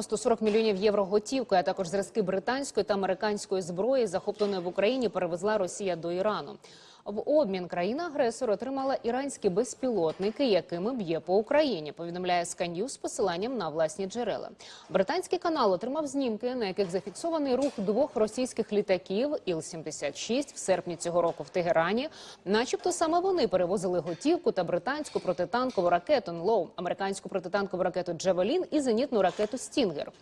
отримав 140 мільйонів євро готівкою, а також зразки британської та американської зброї, захопленої в Україні, перевезла Росія до Ірану. В обмін країна-агресор отримала іранські безпілотники, якими б'є по Україні. Повідомляє Скан'ю з посиланням на власні джерела. Британський канал отримав знімки, на яких зафіксований рух двох російських літаків Іл-76 в серпні цього року в Тегерані. Начебто саме вони перевозили готівку та британську протитанкову ракету НЛОУ, американську протитанкову ракету Джевелін і зенітну ракету Стінгер.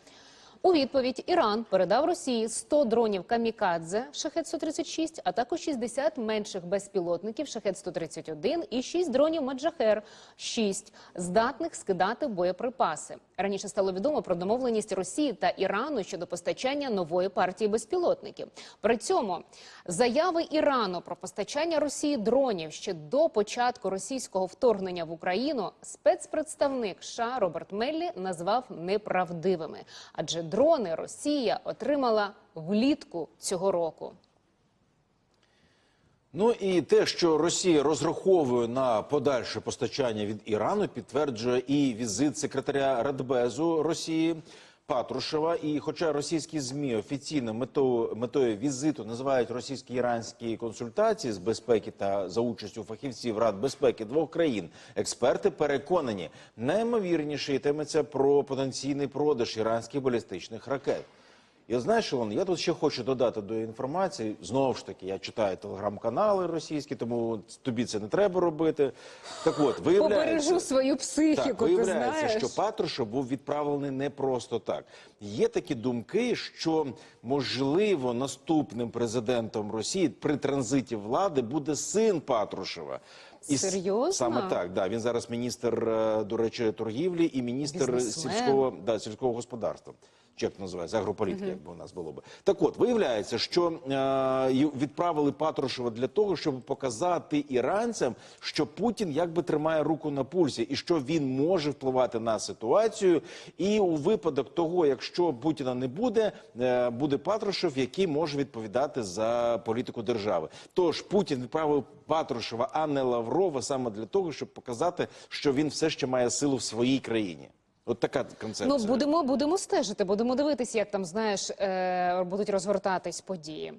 У відповідь Іран передав Росії 100 дронів камікадзе Шахет-136, а також 60 менших безпілотників Шахет-131 і 6 дронів Маджахер 6 здатних скидати боєприпаси. Раніше стало відомо про домовленість Росії та Ірану щодо постачання нової партії безпілотників. При цьому заяви Ірану про постачання Росії дронів ще до початку російського вторгнення в Україну спецпредставник США Роберт Меллі назвав неправдивими, адже дрони Росія отримала влітку цього року. Ну і те, що Росія розраховує на подальше постачання від Ірану, підтверджує і візит секретаря Радбезу Росії Патрушева. І, хоча російські змі офіційно метою, метою візиту називають російсько-іранські консультації з безпеки та за участю фахівців Рад безпеки двох країн, експерти переконані, найімовірніше йтиметься про потенційний продаж іранських балістичних ракет. І знаєш, Ілон, я тут ще хочу додати до інформації. Знову ж таки, я читаю телеграм-канали російські, тому тобі це не треба робити. Так от, виявляється, Побережу свою психіку. так, ти виявляється, знаєш. що Патрушев був відправлений не просто так. Є такі думки, що можливо наступним президентом Росії при транзиті влади буде син Патрушева. с- Серйозно? Саме так, да. Він зараз міністр, е, до речі, торгівлі і міністр Бізнесмен. сільського да, сільського господарства. Чи як називається агрополітика, якби у нас було би так. От виявляється, що е, відправили Патрушева для того, щоб показати іранцям, що Путін якби тримає руку на пульсі, і що він може впливати на ситуацію. І у випадок того, якщо Путіна не буде, е, буде Патрушев, який може відповідати за політику держави. Тож Путін відправив Патрушева, а не Лаврова, саме для того, щоб показати, що він все ще має силу в своїй країні. От така концепція. Ну будемо будемо стежити, будемо дивитися, як там знаєш е, будуть розгортатись події.